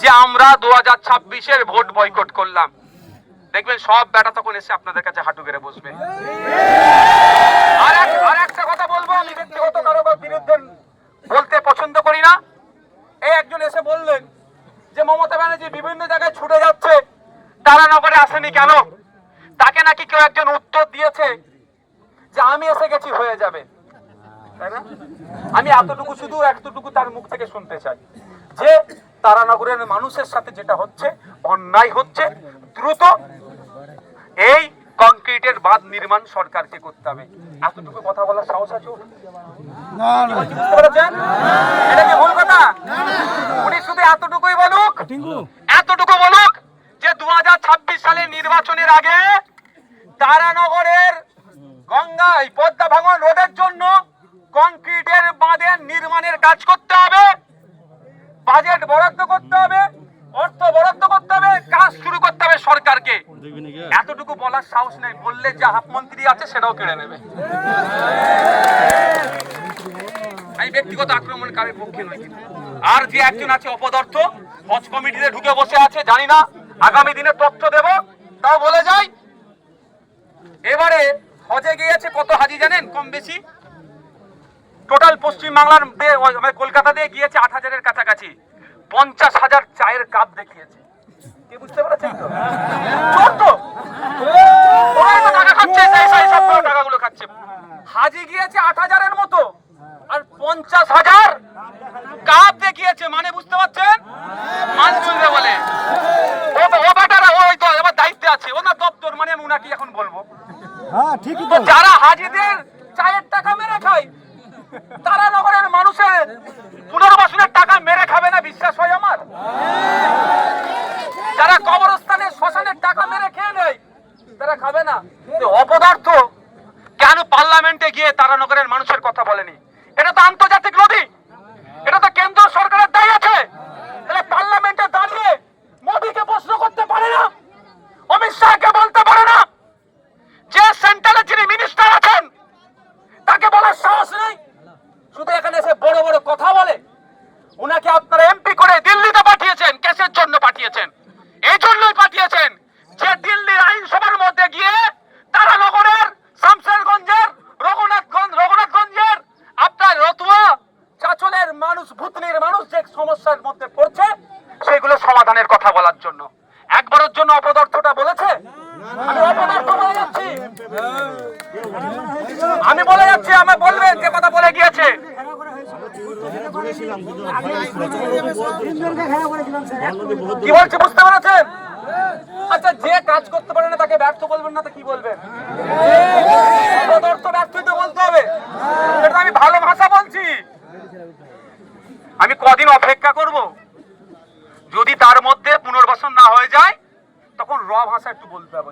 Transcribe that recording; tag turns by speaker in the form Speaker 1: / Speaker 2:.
Speaker 1: যে আমরা দু হাজার ছাব্বিশের ভোট বয়কট করলাম। দেখবেন সব বেটা তখন এসে আপনাদের কাছে হাঁটু গেড়ে বসবে। আর এক- আর একটা কথা বলব, আমি ব্যক্তিগত কারও বিরুদ্ধে বলতে পছন্দ করি না। এই একজন এসে বললেন যে, মমতা ব্যানার্জি বিভিন্ন জায়গায় ছুটে যাচ্ছে, তারানগরে আসেনি কেন? তাকে নাকি কেউ একজন উত্তর দিয়েছে যে, আমি এসে গেছি, হয়ে যাবে। তাই না? আমি এতটুকু শুধু এতটুকু তার মুখ থেকে শুনতে চাই। যে তারানগরের মানুষের সাথে যেটা হচ্ছে অন্যায় হচ্ছে দ্রুত এই কংক্রিটের বাঁধ নির্মাণ সরকারকে করতে হবে। এতটুকু কথা বলার সাহস আছে এটা কি ভুল কথা? উনি শুধু এতটুকুই বলুক এতটুকু বলুক যে দু সালের নির্বাচনের আগে তারানগরের গঙ্গায় পদ্মা ভাঙন রোধের জন্য কংক্রিটের বাঁধের নির্মাণের কাজ করতে হবে। বাজেট বরাদ্দ করতে হবে, অর্থ বরাদ্দ করতে হবে, কাজ শুরু করতে হবে সরকারকে। এতটুকু বলার সাহস নেই, বললে যে হাফ মন্ত্রী আছে সেটাও কেড়ে নেবে। আমি ব্যক্তিগত আক্রমণকারীর পক্ষে নই আর যে একজন আছে অপদার্থ, হজ কমিটিতে ঢুকে বসে আছে, জানি না, আগামী দিনে তথ্য দেব, তাও বলে যাই। এবারে হজে গিয়েছে কত হাজি জানেন, কম বেশি? টোটাল পশ্চিম বাংলার মানে কলকাতা দিয়ে গিয়েছে আট হাজারের কাছাকাছি। পঞ্চাশ হাজার চায়ের কাপ দেখিয়েছে। কি বুঝতে পেরেছেন তো? চোর তো! টাকা খাচ্ছে সেই সেই সব টাকাগুলো খাচ্ছে। হাজি গিয়েছে আট হাজারের মতো। আর পঞ্চাশ হাজার কাপ দেখিয়েছে মানে বুঝতে পারছেন? মানসুলরে বলে। ও ও বেটারা ওই তো এবার দায়িত্বে আছে। ওনার দপ্তর মানে আমি উনাকে এখন বলব।
Speaker 2: হ্যাঁ ঠিকই
Speaker 1: তো
Speaker 2: তো।
Speaker 1: যারা হাজিদের চায়ের টাকা মেরে খায় তারা নগরের মানুষের পুনর্বাসনের টাকা মেরে খাবে না, বিশ্বাস হয় আমার? যারা কবরস্থানে শ্মশানের টাকা মেরে খেয়ে নেয়, তারা খাবে না। অপদার্থ কেন পার্লামেন্টে গিয়ে তারা নগরের মানুষের কথা বলেনি? এটা তো আন্তর্জাতিক নদী এটা তো কেন্দ্র সরকারের দায়ী আছে তাহলে পার্লামেন্টে দাঁড়িয়ে মোদীকে প্রশ্ন করতে পারে না অমিত শাহকে বলতে পারে না যে সেন্টারে যিনি মিনিস্টার আছেন তাকে বলার সাহস নেই শুধু এখানে এসে বড় বড় কথা বলে ওনাকে আপনারা এমপি করে দিল্লিতে পাঠিয়েছেন কেসের জন্য পাঠিয়েছেন এই জন্যই পাঠিয়েছেন যে দিল্লির আইনসভার মধ্যে গিয়ে তারানগরের শামশেরগঞ্জের রঘুনাথগঞ্জ রঘুনাথগঞ্জের আপনার রতুয়া চাচলের মানুষ ভূতনির মানুষ যে সমস্যার মধ্যে পড়ছে সেগুলো সমাধানের কথা বলার জন্য। একবারের জন্য অপদার্থটা বলেছে? আমি অপদার্থ বলে যাচ্ছি। আমি বলে যাচ্ছি, আমার বলবেন যে কথা বলে গিয়েছে। কি বলছে বুঝতে পেরেছেন? আচ্ছা যে কাজ করতে পারে না তাকে ব্যর্থ বলবেন না তো কি বলবেন? অপদার্থ ব্যর্থই তো বলতে হবে। এটা আমি ভালো ভাষা বলছি। আমি কদিন অপেক্ষা করব? তার মধ্যে পুনর্বাসন না হয়ে যায় তখন র ভাষা একটু বলতে হবে।